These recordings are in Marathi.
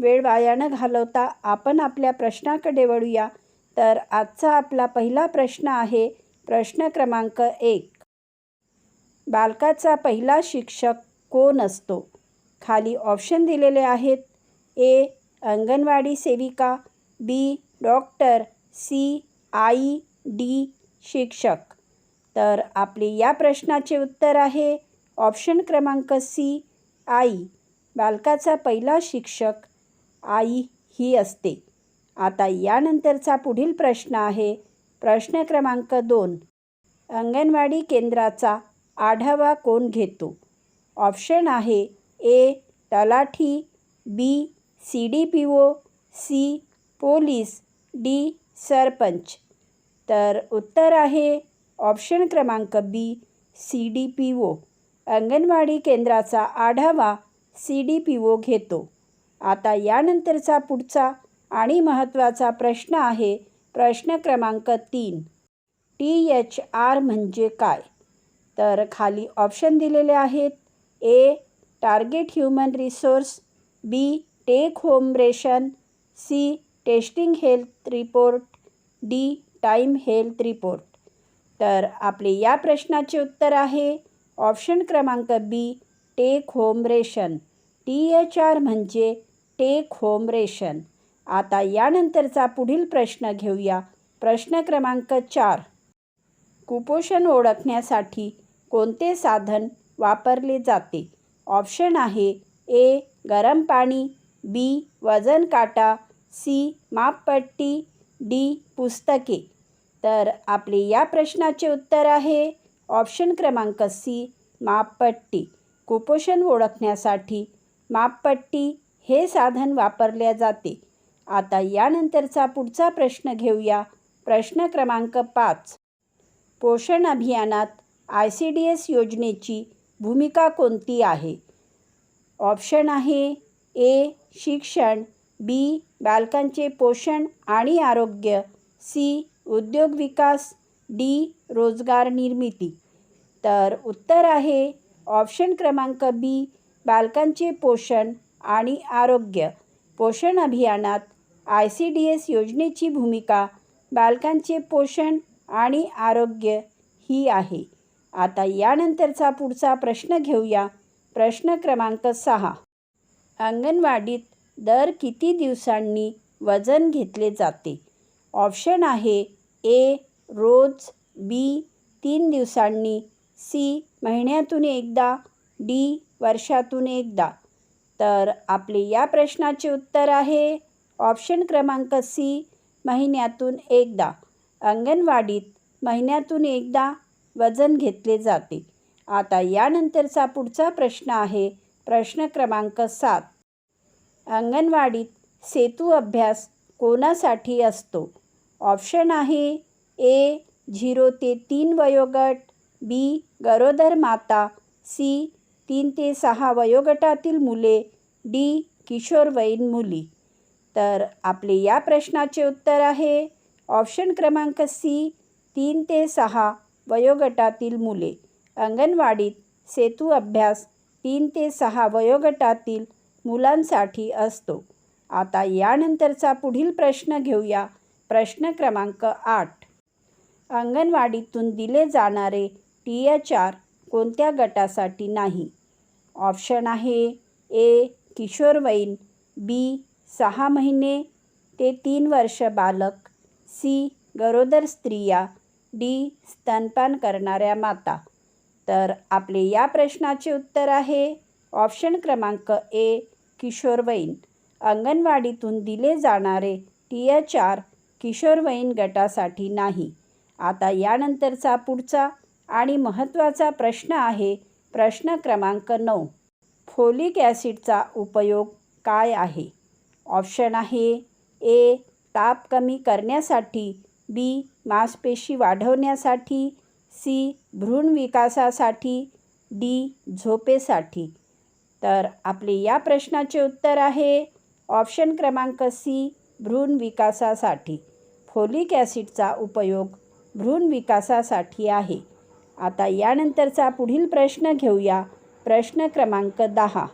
वेळ वाया न घालवता आपण आपल्या प्रश्नाकडे वळूया. तर आजचा आपला पहिला प्रश्न आहे प्रश्न क्रमांक एक. बालकाचा पहिला शिक्षक कोण असतो? खाली ऑप्शन दिलेले आहेत. ए. अंगणवाडी सेविका बी. Doctor C. आई. डी. शिक्षक. तर आपले या प्रश्नाचे उत्तर आहे. ऑप्शन क्रमांक सी. आई. बालकाचा पहिला शिक्षक आई ही असते. आता यानंतरचा पुढील प्रश्न आहे. प्रश्न क्रमांक दोन. अंगणवाडी केंद्राचा आढावा कोण घेतो? ऑप्शन आहे ए. तलाठी B. C D P O C. Police D. Sarpanch. तर उत्तर आहे ऑप्शन क्रमांक B. C D P O Anganwadi केंद्राचा आढावा सी डी पी ओ घेतो. आता यानंतरचा पुढचा आणि महत्त्वाचा प्रश्न आहे प्रश्न क्रमांक तीन. टी एच आर म्हणजे काय? तर खाली ऑप्शन दिलेले आहेत. A target human resource B take home ration C testing health report D time health report तर आपले या प्रश्नाचे उत्तर आहे. ऑप्शन क्रमांक B take home ration T H R म्हणजे टेक होम रेशन. आता यानंतरचा पुढील प्रश्न घेऊया. प्रश्न क्रमांक चार. कुपोषण ओळखण्यासाठी कोणते साधन वापरले जाते? ऑप्शन आहे ए गरम पाणी बी वजन काटा सी मापपट्टी डी पुस्तके. तर आपले या प्रश्नाचे उत्तर आहे ऑप्शन क्रमांक सी मापपट्टी. कुपोषण ओळखण्यासाठी मापपट्टी हे साधन वापरले जाते. आता यानंतरचा पुढचा प्रश्न घेऊया. प्रश्न क्रमांक पाच. पोषण अभियानात आय सी डी एस योजनेची भूमिका कोणती आहे? ऑप्शन आहे ए शिक्षण बी बालकांचे पोषण आणि आरोग्य सी उद्योग विकास डी रोजगार निर्मिती. तर उत्तर आहे ऑप्शन क्रमांक बी बालकांचे पोषण आणि आरोग्य. पोषण अभियानात आय सी डी एस योजनेची भूमिका बालकांचे पोषण आणि आरोग्य ही आहे. आता यानंतरचा पुढचा प्रश्न घेऊया. प्रश्न क्रमांक सहा. अंगणवाडीत दर किती दिवसांनी वजन घेतले जाते? ऑप्शन आहे ए रोज बी तीन दिवसांनी सी महिन्यातून एकदा डी वर्षातून एकदा. तर आपले या प्रश्नाचे उत्तर आहे. ऑप्शन क्रमांक सी महिन्यातून एकदा. अंगणवाडीत महिन्यातून एकदा वजन घेतले जाते. आता यानंतरचा पुढचा प्रश्न आहे. प्रश्न क्रमांक सात. अंगणवाडीत सेतू अभ्यास कोणासाठी असतो? ऑप्शन आहे ए झिरो ते तीन वयोगट बी गरोदर माता सी तीन ते सहा वयोगटातील मुले डी. किशोरवयीन मुली. तर आपले या प्रश्नाचे उत्तर आहे ऑप्शन क्रमांक सी तीन ते सहा वयोगटातील मुले. अंगणवाडीत सेतू अभ्यास तीन ते सहा वयोगटातील मुलांसाठी असतो. आता यानंतरचा पुढील प्रश्न घेऊया. प्रश्न क्रमांक आठ. अंगणवाडीतून दिले जाणारे टी एच आर कोणत्या गटासाठी नाही? ऑप्शन आहे ए किशोरवयीन बी सहा महिने ते तीन वर्ष बालक सी गरोदर स्त्रिया डी स्तनपान करणाऱ्या माता. तर आपले या प्रश्नाचे उत्तर आहे ऑप्शन क्रमांक ए किशोरवयीन अंगणवाडीतून दिले जाणारे टी एच आर किशोरवयीन गटासाठी नाही. आता यानंतरचा पुढचा आणि महत्त्वाचा प्रश्न आहे प्रश्न क्रमांक नऊ. फोलिक ॲसिडचा उपयोग काय आहे? ऑप्शन आहे ए. ताप कमी करण्यासाठी बी. मांसपेशी वाढवण्यासाठी सी. भ्रूण विकासासाठी डी. झोपेसाठी. तर आपले या प्रश्नाचे उत्तर आहे ऑप्शन क्रमांक सी. भ्रूण विकासासाठी. फोलिक ॲसिडचा उपयोग भ्रूण विकासासाठी आहे. आता यानंतरचा पुढील प्रश्न घेऊया. प्रश्न क्रमांक दहा.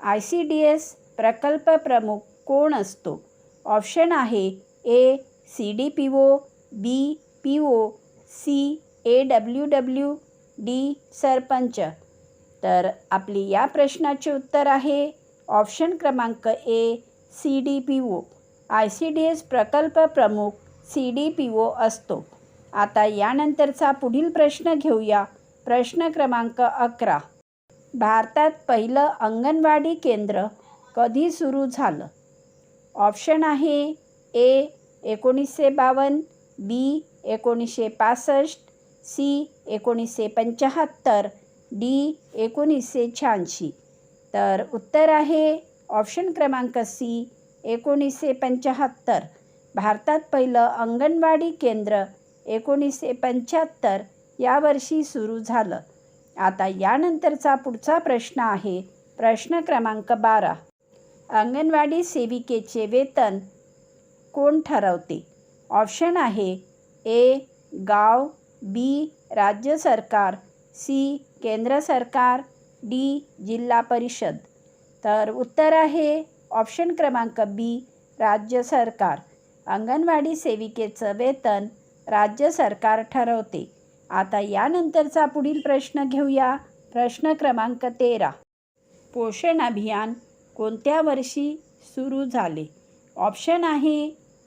आय सी डी एस प्रकल्प प्रमुख कोण असतो? ऑप्शन आहे A C D P O B P O C A W W D sarpanch. तर आपली या प्रश्नाचे उत्तर आहे ऑप्शन क्रमांक A C D P O. I C D S प्रकल्प प्रमुख सी डी पी ओ असतो. आता यानंतरचा पुढील प्रश्न घेऊया. प्रश्न क्रमांक अकरा. भारतात पहिलं अंगणवाडी केंद्र कधी सुरू झालं? ऑप्शन आहे ए एकोणीसशे बावन्न बी एकोणीसशे पासष्ट सी एकोणीसशे पंच्याहत्तर डी एकोणीसशे शहाऐंशी. तर उत्तर आहे ऑप्शन क्रमांक सी एकोणीसशे पंच्याहत्तर. भारतात पहिलं अंगणवाडी केंद्र एकोणीसशे पंच्याहत्तर यावर्षी सुरू झालं. आता यानंतरचा पुढचा प्रश्न आहे प्रश्न क्रमांक बारा. अंगणवाडी सेविकेचे वेतन कोण ठरवते? ऑप्शन आहे ए गाव बी राज्य सरकार सी केंद्र सरकार डी जिल्हा परिषद. तर उत्तर आहे ऑप्शन क्रमांक बी राज्य सरकार. अंगणवाडी सेविकेचं वेतन राज्य सरकार ठरवते. आता यानंतरचा पुढील प्रश्न घेऊया. प्रश्न क्रमांक तेरा. पोषण अभियान कोणत्या वर्षी सुरू झाले? ऑप्शन आहे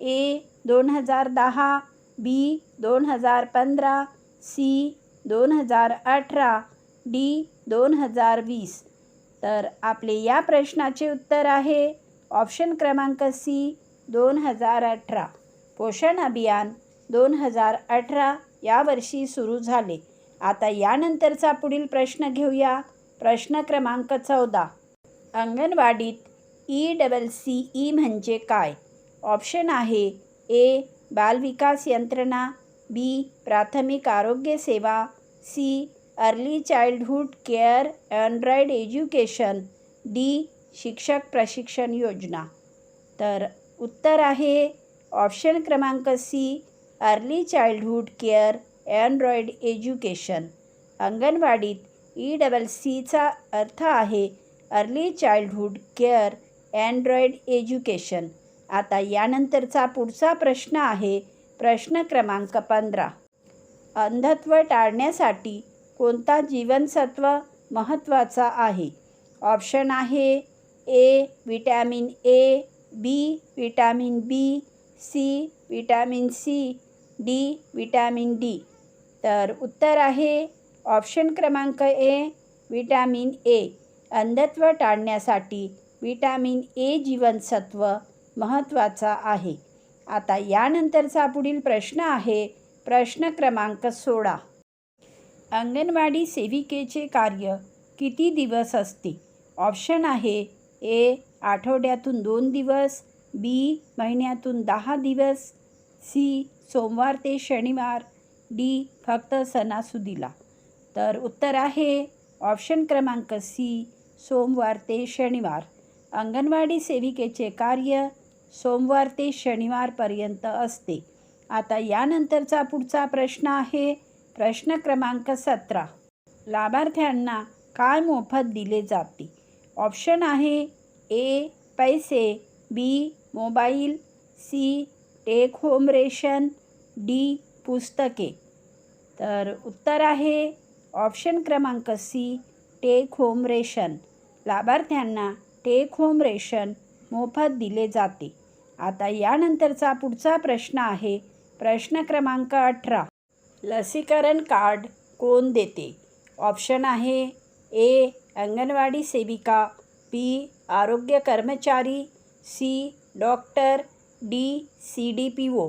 ए दोन हजार दहा बी दोन हजार पंधरा सी दोन हजार अठरा डी दोन हजार वीस. तर आपले या प्रश्नाचे उत्तर आहे ऑप्शन क्रमांक सी दोन हजार अठरा. पोषण अभियान दोन हजार अठरा यावर्षी सुरू झाले. आता यानंतरचा पुढील प्रश्न घेऊया. प्रश्न क्रमांक चौदा. अंगणवाडीत ई डबल सी ई म्हणजे काय? ऑप्शन आहे ए. बालविकास यंत्रणा बी. प्राथमिक आरोग्य सेवा C. Early childhood care android education D. शिक्षक प्रशिक्षण योजना. तर उत्तर आहे ऑप्शन क्रमांक C. Early childhood care android education. अंगणवाडीत E double सीचा अर्थ आहे early childhood care android education. आता यानंतरचा पुढचा प्रश्न आहे प्रश्न क्रमांक पंधरा. अंधत्व टाळण्यासाठी कोणता जीवनसत्व महत्त्वाचा आहे? ऑप्शन आहे A vitamin A B vitamin B C vitamin C D vitamin D. तर उत्तर आहे ऑप्शन क्रमांक ए विटॅमिन ए. अंधत्व टाळण्यासाठी विटॅमिन ए जीवनसत्व महत्त्वाचा आहे. आता यानंतरचा पुढील प्रश्न आहे प्रश्न क्रमांक सोळा. अंगणवाडी सेविकेचे कार्य किती दिवस असते? ऑप्शन आहे ए आठवड्यातून दोन दिवस बी महिन्यातून दहा दिवस सी सोमवार ते शनिवार डी फक्त सणासुदीला. तर उत्तर आहे ऑप्शन क्रमांक सी सोमवार ते शनिवार. अंगणवाडी सेविकेचे कार्य सोमवार ते शनिवारपर्यंत असते. आता यानंतरचा पुढचा प्रश्न आहे प्रश्न क्रमांक सतरा. लाभार्थ्यांना काय मोफत दिले जाते? ऑप्शन आहे ए पैसे B mobile C take home ration D पुस्तके. तर उत्तर आहे ऑप्शन क्रमांक सी टेक होम रेशन. लाभार्थ्यांना टेक होम रेशन मोफत दिले जाते. आता यानंतरचा पुढचा प्रश्न आहे प्रश्न क्रमांक अठरा. लसीकरण कार्ड कोण देते? ऑप्शन आहे ए अंगणवाडी सेविका बी आरोग्य कर्मचारी C doctor D C D P O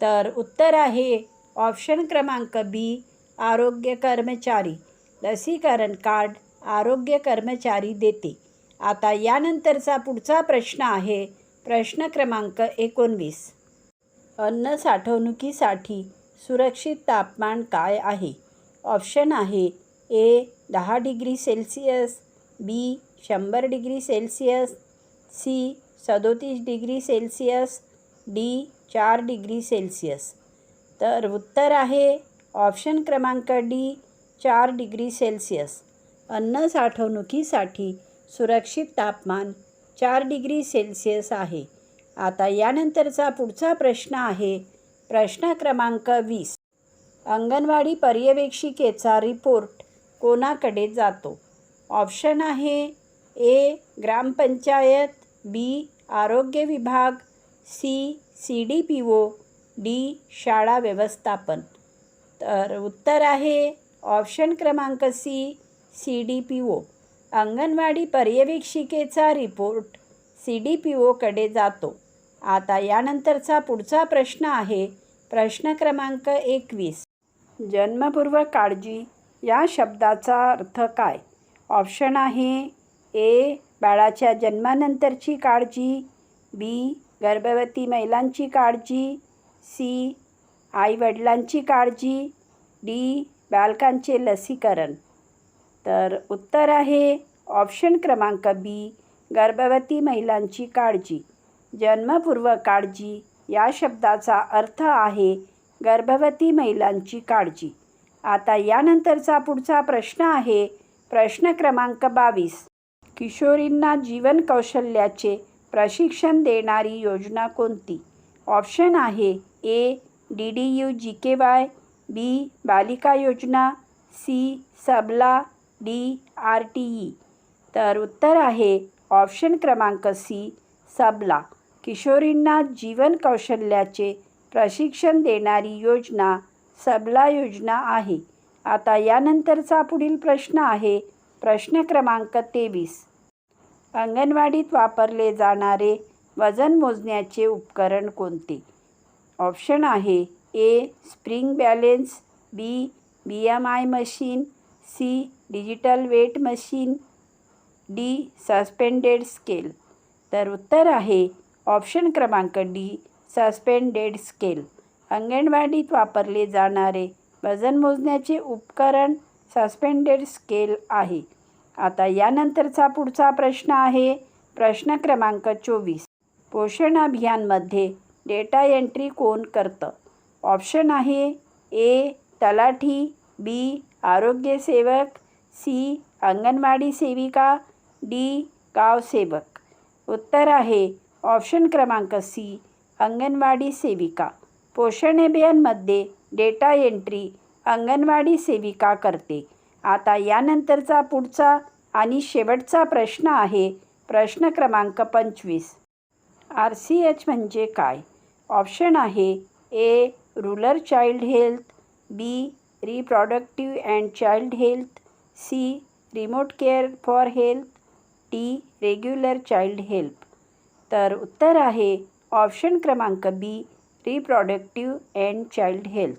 तर उत्तर आहे ऑप्शन क्रमांक बी आरोग्य कर्मचारी. लसीकरण कार्ड आरोग्य कर्मचारी देते. आता यानंतरचा पुढचा प्रश्न आहे प्रश्न क्रमांक एकोणवीस. अन्न साठवणुकीसाठी सुरक्षित तापमान काय आहे? ऑप्शन आहे ए दहा डिग्री सेल्सिअस बी शंभर डिग्री सेल्सिअस सी सदोतीस डिग्री सेल्सिअस डी चार डिग्री सेल्सिअस. तर उत्तर आहे ऑप्शन क्रमांक डी चार डिग्री सेल्सिअस. अन्न साठवणुकीसाठी सुरक्षित तापमान चार डिग्री सेल्सिअस आहे. आता यानंतरचा पुढचा प्रश्न आहे प्रश्न क्रमांक वीस. अंगणवाडी पर्यवेक्षिकेचा रिपोर्ट कोणाकडे जातो? ऑप्शन आहे ए ग्रामपंचायत बी. आरोग्य विभाग C. C D. P O D शाळा व्यवस्थापन. तर उत्तर आहे ऑप्शन क्रमांक C C D P O Anganwadi पर्यवेक्षिकेचा report C D P ओकडे जातो. आता यानंतरचा पुढचा प्रश्न आहे प्रश्न क्रमांक एकवीस. जन्मपूर्व काळजी या शब्दाचा अर्थ काय? ऑप्शन आहे ए बाळाच्या जन्मानंतरची काळजी बी गर्भवती महिलांची काळजी सी आईवडिलांची काळजी डी बालकांचे लसीकरण. तर उत्तर आहे ऑप्शन क्रमांक बी गर्भवती महिलांची काळजी. जन्मपूर्व काळजी या शब्दाचा अर्थ आहे गर्भवती महिलांची काळजी. आता यानंतरचा पुढचा प्रश्न आहे प्रश्न क्रमांक बावीस. किशोरींना जीवन कौशल्याचे प्रशिक्षण देणारी योजना कोणती? ऑप्शन आहे A D D U G K Y B बालिका योजना सी सबला डी आर टी ई. तर उत्तर आहे ऑप्शन क्रमांक सी सबला. किशोरींना जीवन कौशल्याचे प्रशिक्षण देणारी योजना सबला योजना आहे. आता यानंतरचा पुढील प्रश्न आहे प्रश्न क्रमांक तेवीस. अंगणवाडीत वापरले जाणारे वजन मोजण्याचे उपकरण कोणते? ऑप्शन आहे A spring balance B B M I machine C digital weight machine D suspended scale. तर उत्तर आहे ऑप्शन क्रमांक डी सस्पेंडेड स्केल. अंगणवाडीत वापरले जाणारे वजन मोजण्याचे उपकरण सस्पेंडेड स्केल आहे. आता यानंतरचा पुढचा प्रश्न आहे प्रश्न क्रमांक चोवीस. पोषण अभियानमध्ये डेटा एंट्री कोण करतं? ऑप्शन आहे ए तलाठी बी आरोग्यसेवक सी अंगणवाडी सेविका डी गावसेवक उत्तर आहे ऑप्शन क्रमांक सी अंगणवाडी सेविका. पोषण अभियानमध्ये डेटा एंट्री अंगणवाडी सेविका करते. आता यानंतरचा पुढचा आणि शेवटचा प्रश्न आहे. प्रश्न क्रमांक पंचवीस. आर सी एच म्हणजे काय? ऑप्शन आहे A. Rural child health B. Reproductive and child health C. Remote care for health D regular child help. तर उत्तर आहे ऑप्शन क्रमांक B. Reproductive and child health.